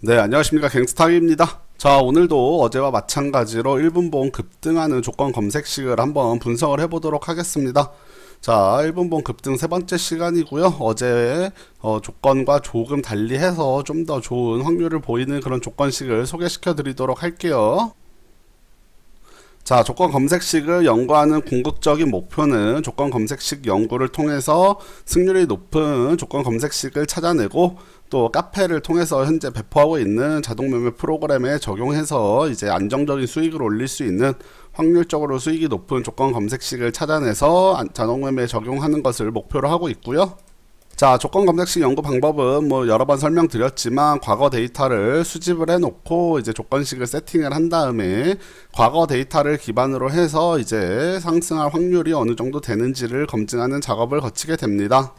네, 안녕하십니까. 갱스타입니다. 자, 오늘도 어제와 마찬가지로 1분봉 급등하는 조건 검색식을 한번 분석을 해보도록 하겠습니다. 자, 1분봉 급등 세 번째 시간이고요. 어제 어, 조건과 조금 달리해서 좀 더 좋은 확률을 보이는 그런 조건식을 소개시켜 드리도록 할게요. 자, 조건 검색식을 연구하는 궁극적인 목표는 조건 검색식 연구를 통해서 승률이 높은 조건 검색식을 찾아내고 또 카페를 통해서 현재 배포하고 있는 자동 매매 프로그램에 적용해서 이제 안정적인 수익을 올릴 수 있는 확률적으로 수익이 높은 조건 검색식을 찾아내서 안- 자동 매매에 적용하는 것을 목표로 하고 있고요. 자, 조건 검색식 연구 방법은 뭐 여러 번 설명드렸지만 과거 데이터를 수집을 해놓고 이제 조건식을 세팅을 한 다음에 과거 데이터를 기반으로 해서 이제 상승할 확률이 어느 정도 되는지를 검증하는 작업을 거치게 됩니다.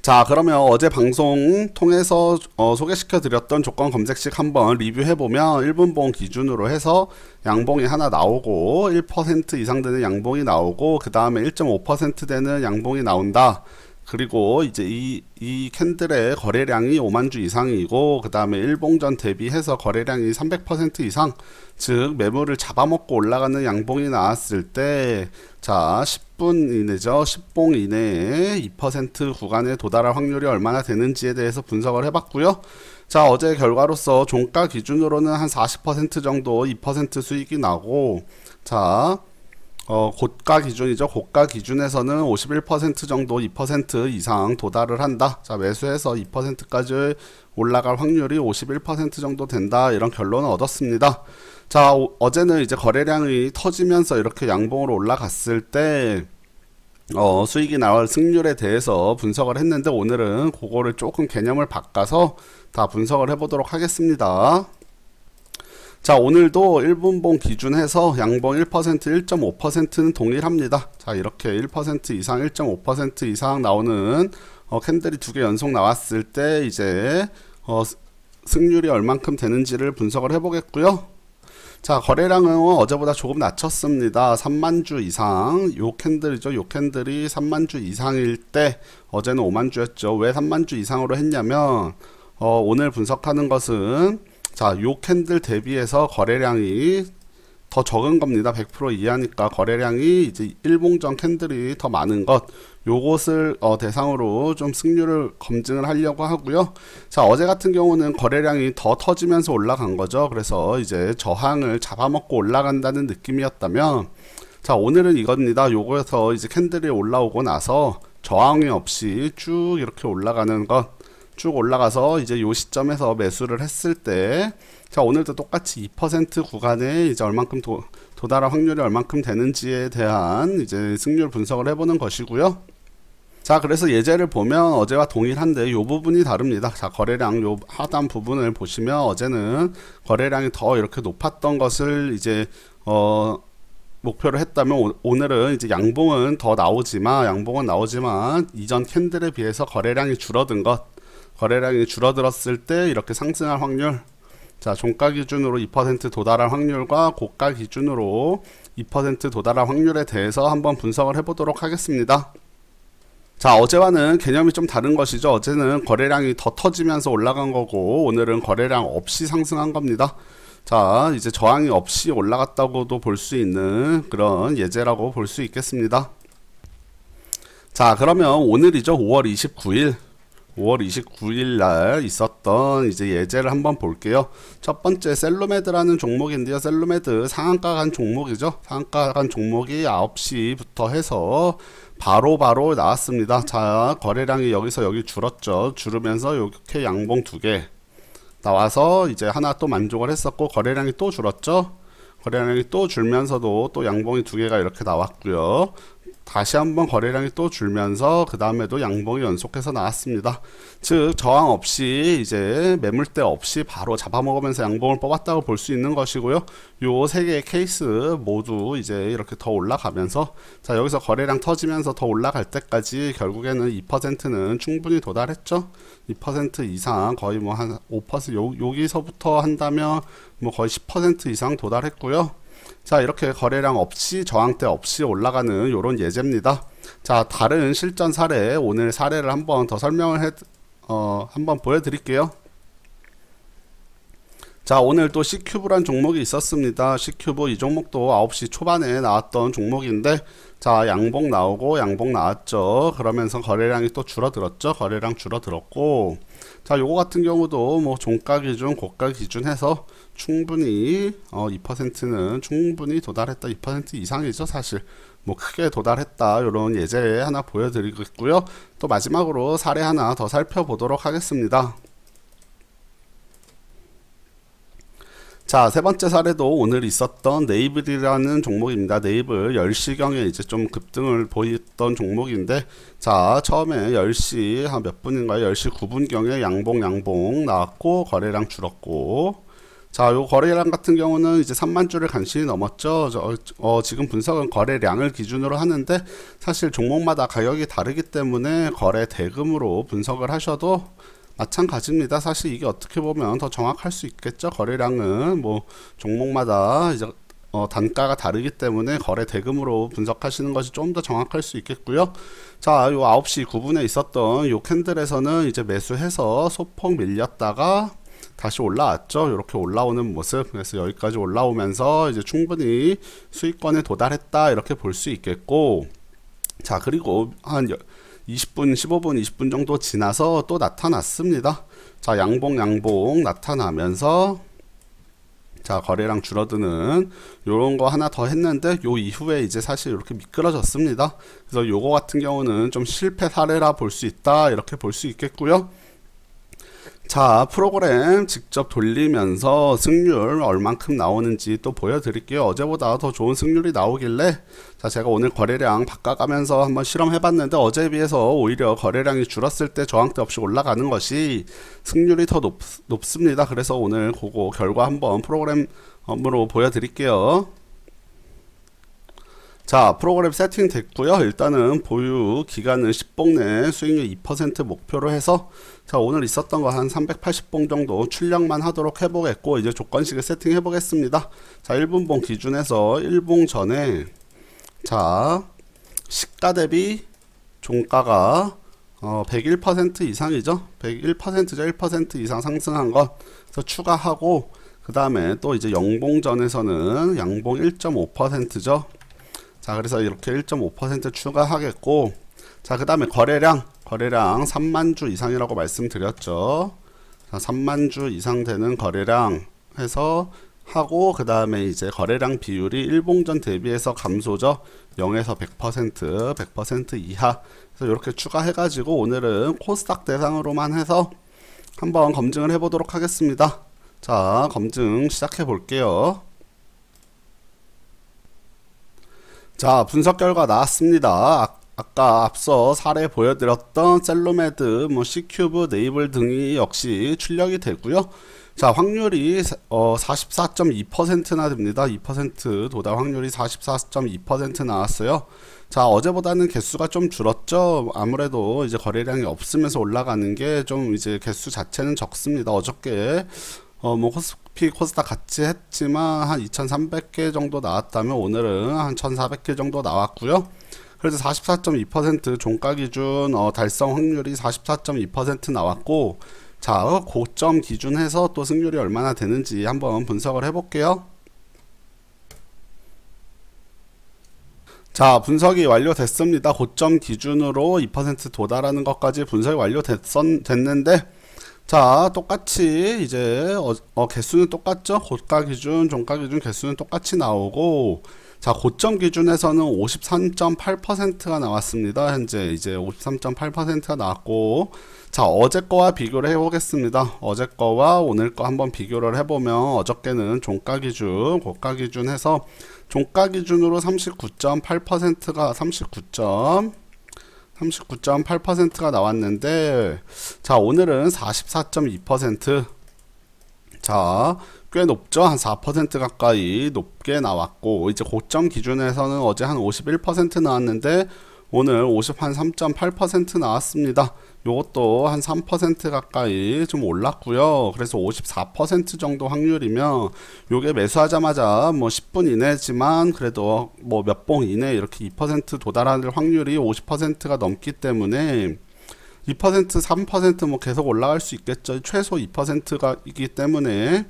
자, 그러면 어제 방송 통해서 어, 소개시켜 드렸던 조건 검색식 한번 리뷰해 보면 1분봉 기준으로 해서 양봉이 하나 나오고 1% 이상 되는 양봉이 나오고 그 다음에 1.5% 되는 양봉이 나온다. 그리고 이제 이, 이 캔들의 거래량이 5만 주 이상이고 그 다음에 일봉전 대비해서 거래량이 300% 이상 즉 매물을 잡아먹고 올라가는 양봉이 나왔을 때 자 10분 이내죠. 10봉 이내에 2% 구간에 도달할 확률이 얼마나 되는지에 대해서 분석을 해봤고요. 자 어제 결과로서 종가 기준으로는 한 40% 정도 2% 수익이 나고 자 어, 고가 기준이죠. 고가 기준에서는 51% 정도 2% 이상 도달을 한다. 자, 매수해서 2%까지 올라갈 확률이 51% 정도 된다. 이런 결론을 얻었습니다. 자, 오- 어제는 이제 거래량이 터지면서 이렇게 양봉으로 올라갔을 때 어, 수익이 나올 승률에 대해서 분석을 했는데 오늘은 그거를 조금 개념을 바꿔서 다 분석을 해보도록 하겠습니다. 자, 오늘도 1분봉 기준해서 양봉 1%, 1.5%는 동일합니다. 자, 이렇게 1% 이상, 1.5% 이상 나오는 어, 캔들이 두 개 연속 나왔을 때 이제 어, 스- 승률이 얼만큼 되는지를 분석을 해보겠고요. 자, 거래량은 어제보다 조금 낮췄습니다. 3만 주 이상. 요 캔들이죠. 요 캔들이 3만 주 이상일 때 어제는 5만 주였죠. 왜 3만 주 이상으로 했냐면 어, 오늘 분석하는 것은 자, 요 캔들 대비해서 거래량이 더 적은 겁니다. 100% 이하니까 거래량이 이제 일봉전 캔들이 더 많은 것 요것을 어, 대상으로 좀 승률을 검증을 하려고 하고요. 자, 어제 같은 경우는 거래량이 더 터지면서 올라간 거죠. 그래서 이제 저항을 잡아먹고 올라간다는 느낌이었다면 자, 오늘은 이겁니다. 요거에서 이제 캔들이 올라오고 나서 저항이 없이 쭉 이렇게 올라가는 것 쭉 올라가서 이제 요 시점에서 매수를 했을 때, 자, 오늘도 똑같이 2% 구간에 이제 얼만큼 도, 도달할 확률이 얼만큼 되는지에 대한 이제 승률 분석을 해보는 것이고요. 자, 그래서 예제를 보면 어제와 동일한데 요 부분이 다릅니다. 자, 거래량 요 하단 부분을 보시면 어제는 거래량이 더 이렇게 높았던 것을 이제 어 목표를 했다면 오- 오늘은 이제 양봉은 더 나오지만 양봉은 나오지만 이전 캔들에 비해서 거래량이 줄어든 것 거래량이 줄어들었을 때 이렇게 상승할 확률 자 종가 기준으로 2% 도달할 확률과 고가 기준으로 2% 도달할 확률에 대해서 한번 분석을 해보도록 하겠습니다. 자 어제와는 개념이 좀 다른 것이죠. 어제는 거래량이 더 터지면서 올라간 거고 오늘은 거래량 없이 상승한 겁니다. 자 이제 저항이 없이 올라갔다고도 볼 수 있는 그런 예제라고 볼 수 있겠습니다. 자 그러면 오늘이죠. 5월 29일 5월 29일 날 있었던 이제 예제를 한번 볼게요. 첫 번째 셀로메드라는 종목인데요. 셀로메드 상한가 간 종목이죠. 상한가 간 종목이 9시부터 해서 바로 바로 나왔습니다. 자, 거래량이 여기서 여기 줄었죠. 줄으면서 이렇게 양봉 두 개 나와서 이제 하나 또 만족을 했었고 거래량이 또 줄었죠. 거래량이 또 줄면서도 또 양봉이 두 개가 이렇게 나왔고요. 다시 한번 거래량이 또 줄면서 그 다음에도 양봉이 연속해서 나왔습니다. 즉 저항 없이 이제 매물대 없이 바로 잡아먹으면서 양봉을 뽑았다고 볼 수 있는 것이고요. 요 세 개의 케이스 모두 이제 이렇게 더 올라가면서 자 여기서 거래량 터지면서 더 올라갈 때까지 결국에는 2%는 충분히 도달했죠. 2% 이상 거의 뭐 한 5% 요, 여기서부터 한다면 뭐 거의 10% 이상 도달했고요. 자 이렇게 거래량 없이 저항대 없이 올라가는 요런 예제입니다. 자 다른 실전 사례 오늘 사례를 한번 더 설명을 해 어, 한번 보여드릴게요. 자, 오늘 또 C큐브란 종목이 있었습니다. C큐브 이 종목도 9시 초반에 나왔던 종목인데, 자, 양봉 나오고 양봉 나왔죠. 그러면서 거래량이 또 줄어들었죠. 거래량 줄어들었고, 자, 요거 같은 경우도 뭐 종가 기준, 고가 기준 해서 충분히 어 2%는 충분히 도달했다. 2% 이상이죠, 사실. 뭐 크게 도달했다. 요런 예제 하나 보여드리겠고요. 또 마지막으로 사례 하나 더 살펴보도록 하겠습니다. 자, 세 번째 사례도 오늘 있었던 네이블이라는 종목입니다. 네이블 10시경에 이제 좀 급등을 보였던 종목인데, 자, 처음에 10시 한 몇 분인가요? 10시 9분경에 양봉, 양봉 나왔고, 거래량 줄었고, 자, 요 거래량 같은 경우는 이제 3만 주를 간신히 넘었죠. 저, 어, 지금 분석은 거래량을 기준으로 하는데, 사실 종목마다 가격이 다르기 때문에 거래 대금으로 분석을 하셔도 마찬가지입니다. 사실 이게 어떻게 보면 더 정확할 수 있겠죠. 거래량은 뭐 종목마다 이제 어, 단가가 다르기 때문에 거래 대금으로 분석하시는 것이 좀 더 정확할 수 있겠고요. 자, 요 9시 9분에 있었던 요 캔들에서는 이제 매수해서 소폭 밀렸다가 다시 올라왔죠. 이렇게 올라오는 모습. 그래서 여기까지 올라오면서 이제 충분히 수익권에 도달했다. 이렇게 볼 수 있겠고. 자, 그리고 한 20분, 15분, 20분 정도 지나서 또 나타났습니다. 자, 양봉, 양봉 나타나면서 자, 거래량 줄어드는 요런 거 하나 더 했는데 요 이후에 이제 사실 이렇게 미끄러졌습니다. 그래서 요거 같은 경우는 좀 실패 사례라 볼 수 있다. 이렇게 볼 수 있겠고요. 자, 프로그램 직접 돌리면서 승률 얼만큼 나오는지 또 보여드릴게요. 어제보다 더 좋은 승률이 나오길래, 자, 제가 오늘 거래량 바꿔가면서 한번 실험해봤는데, 어제에 비해서 오히려 거래량이 줄었을 때 저항대 없이 올라가는 것이 승률이 더 높, 높습니다. 그래서 오늘 그거 결과 한번 프로그램으로 보여드릴게요. 자, 프로그램 세팅 됐고요. 일단은 보유 기간은 10봉 내 수익률 2% 목표로 해서 자, 오늘 있었던 거 한 380봉 정도 출력만 하도록 해보겠고 이제 조건식을 세팅해 보겠습니다. 자, 1분봉 기준에서 1봉 전에 자, 시가 대비 종가가 어, 101% 이상이죠. 101%죠. 1% 이상 상승한 것. 그래서 추가하고 그 다음에 또 이제 영봉전에서는 양봉 1.5%죠. 자, 그래서 이렇게 1.5% 추가하겠고, 자, 그 다음에 거래량, 거래량 3만 주 이상이라고 말씀드렸죠. 자, 3만 주 이상 되는 거래량 해서 하고, 그 다음에 이제 거래량 비율이 일봉전 대비해서 감소죠. 0에서 100%, 100% 이하. 그래서 이렇게 추가해 가지고 오늘은 코스닥 대상으로만 해서 한번 검증을 해 보도록 하겠습니다. 자, 검증 시작해 볼게요. 자, 분석 결과 나왔습니다. 아, 아까 앞서 사례 보여드렸던 셀로메드, 뭐 C큐브, 네이블 등이 역시 출력이 되고요. 자, 확률이 어 44.2%나 됩니다. 2% 도달 확률이 44.2% 나왔어요. 자, 어제보다는 개수가 좀 줄었죠. 아무래도 이제 거래량이 없으면서 올라가는 게 좀 이제 개수 자체는 적습니다. 어저께 어, 뭐, 코스피, 코스닥 같이 했지만 한 2,300개 정도 나왔다면 오늘은 한 1,400개 정도 나왔고요. 그래서 44.2% 종가 기준 어, 달성 확률이 44.2% 나왔고, 자, 고점 기준해서 또 승률이 얼마나 되는지 한번 분석을 해볼게요. 자, 분석이 완료됐습니다. 고점 기준으로 2% 도달하는 것까지 분석이 완료됐는데, 자, 똑같이 이제 어, 어, 개수는 똑같죠? 고가 기준, 종가 기준 개수는 똑같이 나오고 자, 고점 기준에서는 53.8%가 나왔습니다. 현재 이제 53.8%가 나왔고 자, 어제 거와 비교를 해 보겠습니다. 어제 거와 오늘 거 한번 비교를 해 보면 어저께는 종가 기준, 고가 기준 해서 종가 기준으로 39.8%가 39. 39.8%가 나왔는데 자 오늘은 44.2% 자, 꽤 높죠? 한 4% 가까이 높게 나왔고, 이제 고점 기준에서는 어제 한 51% 나왔는데, 오늘 53.8% 나왔습니다. 요것도 한 3% 가까이 좀 올랐고요. 그래서 54% 정도 확률이면 요게 매수하자마자 뭐 10분 이내지만 그래도 뭐 몇 봉 이내 이렇게 2% 도달할 확률이 50%가 넘기 때문에 2% 3%뭐 계속 올라갈 수 있겠죠. 최소 2%가 이기 때문에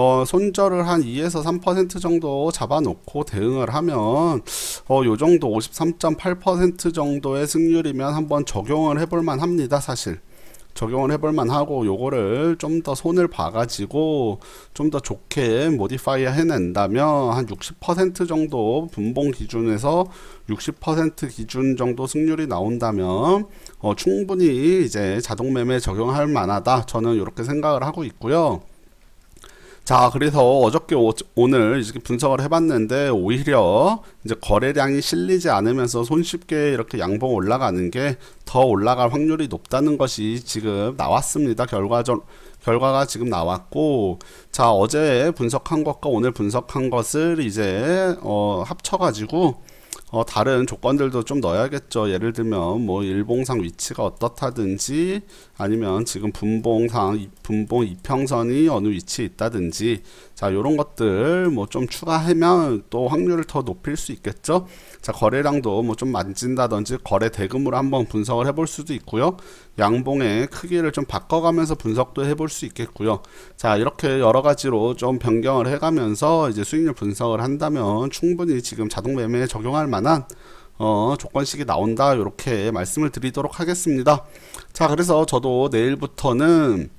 어, 손절을 한 2에서 3% 정도 잡아놓고 대응을 하면 어, 요 정도 53.8% 정도의 승률이면 한번 적용을 해볼 만 합니다, 사실. 적용을 해볼 만 하고 요거를 좀 더 손을 봐가지고 좀 더 좋게 모디파이 해낸다면 한 60% 정도 분봉 기준에서 60% 기준 정도 승률이 나온다면 어, 충분히 이제 자동 매매 적용할 만하다 저는 이렇게 생각을 하고 있고요. 자, 그래서 어저께 오, 오늘 이렇게 분석을 해봤는데 오히려 이제 거래량이 실리지 않으면서 손쉽게 이렇게 양봉 올라가는 게 더 올라갈 확률이 높다는 것이 지금 나왔습니다. 결과적 결과가 지금 나왔고 자 어제 분석한 것과 오늘 분석한 것을 이제 어, 합쳐가지고 어, 다른 조건들도 좀 넣어야겠죠. 예를 들면 뭐 일봉상 위치가 어떻다든지 아니면 지금 분봉상 이- 분봉 이평선이 어느 위치에 있다든지 자 요런 것들 뭐 좀 추가하면 또 확률을 더 높일 수 있겠죠. 자 거래량도 뭐 좀 만진다든지 거래 대금으로 한번 분석을 해볼 수도 있고요. 양봉의 크기를 좀 바꿔가면서 분석도 해볼 수 있겠고요. 자 이렇게 여러 가지로 좀 변경을 해가면서 이제 수익률 분석을 한다면 충분히 지금 자동 매매에 적용할 만한 어, 조건식이 나온다 이렇게 말씀을 드리도록 하겠습니다. 자 그래서 저도 내일부터는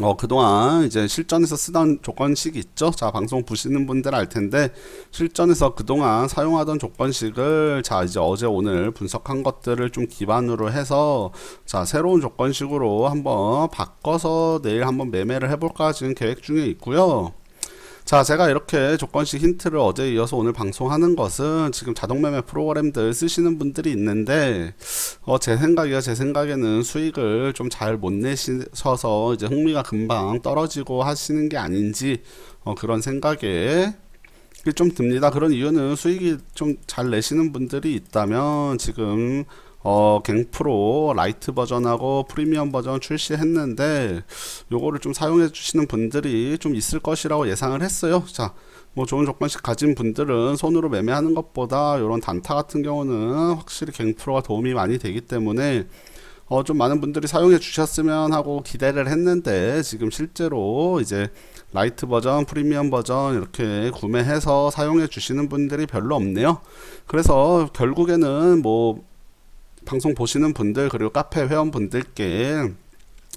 어, 그동안 이제 실전에서 쓰던 조건식이 있죠. 자, 방송 보시는 분들 알 텐데, 실전에서 그동안 사용하던 조건식을, 자, 이제 어제 오늘 분석한 것들을 좀 기반으로 해서, 자, 새로운 조건식으로 한번 바꿔서 내일 한번 매매를 해볼까 지금 계획 중에 있고요. 자, 제가 이렇게 조건식 힌트를 어제 이어서 오늘 방송하는 것은 지금 자동 매매 프로그램들 쓰시는 분들이 있는데, 어, 제 생각이야, 제 생각에는 수익을 좀 잘 못 내셔서 이제 흥미가 금방 떨어지고 하시는 게 아닌지, 어, 그런 생각에 좀 듭니다. 그런 이유는 수익이 좀 잘 내시는 분들이 있다면 지금 어, 갱프로 라이트 버전하고 프리미엄 버전 출시했는데 요거를 좀 사용해 주시는 분들이 좀 있을 것이라고 예상을 했어요. 자, 뭐 좋은 조건씩 가진 분들은 손으로 매매하는 것보다 이런 단타 같은 경우는 확실히 갱프로가 도움이 많이 되기 때문에 어, 좀 많은 분들이 사용해 주셨으면 하고 기대를 했는데 지금 실제로 이제 라이트 버전, 프리미엄 버전 이렇게 구매해서 사용해 주시는 분들이 별로 없네요. 그래서 결국에는 뭐 방송 보시는 분들 그리고 카페 회원분들께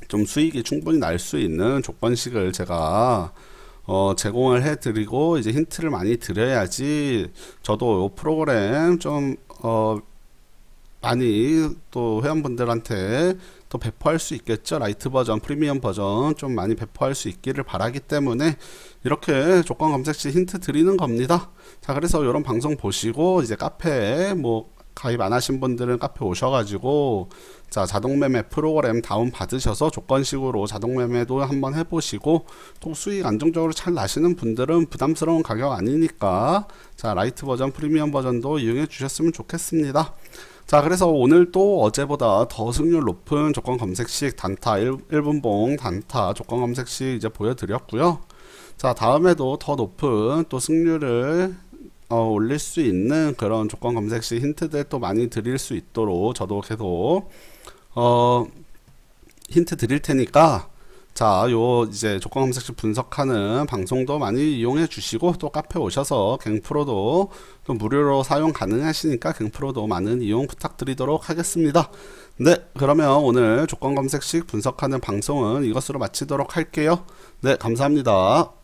좀 수익이 충분히 날 수 있는 조건식을 제가 어, 제공을 해드리고 이제 힌트를 많이 드려야지 저도 이 프로그램 좀 어, 많이 또 회원분들한테 또 배포할 수 있겠죠. 라이트 버전, 프리미엄 버전 좀 많이 배포할 수 있기를 바라기 때문에 이렇게 조건 검색 시 힌트 드리는 겁니다. 자, 그래서 이런 방송 보시고 이제 카페에 뭐 가입 안 하신 분들은 카페 오셔가지고 자 자동 매매 프로그램 다운 받으셔서 조건식으로 자동 매매도 한번 해보시고 또 수익 안정적으로 잘 나시는 분들은 부담스러운 가격 아니니까 자 라이트 버전 프리미엄 버전도 이용해 주셨으면 좋겠습니다. 자 그래서 오늘 또 어제보다 더 승률 높은 조건 검색식 단타 1, 1분봉 단타 조건 검색식 이제 보여드렸고요. 자 다음에도 더 높은 또 승률을 어, 올릴 수 있는 그런 조건 검색 시 힌트들 또 많이 드릴 수 있도록 저도 계속 어, 힌트 드릴 테니까 자, 요 이제 조건 검색 시 분석하는 방송도 많이 이용해 주시고 또 카페 오셔서 갱프로도 또 무료로 사용 가능하시니까 갱프로도 많은 이용 부탁드리도록 하겠습니다. 네, 그러면 오늘 조건 검색식 분석하는 방송은 이것으로 마치도록 할게요. 네, 감사합니다.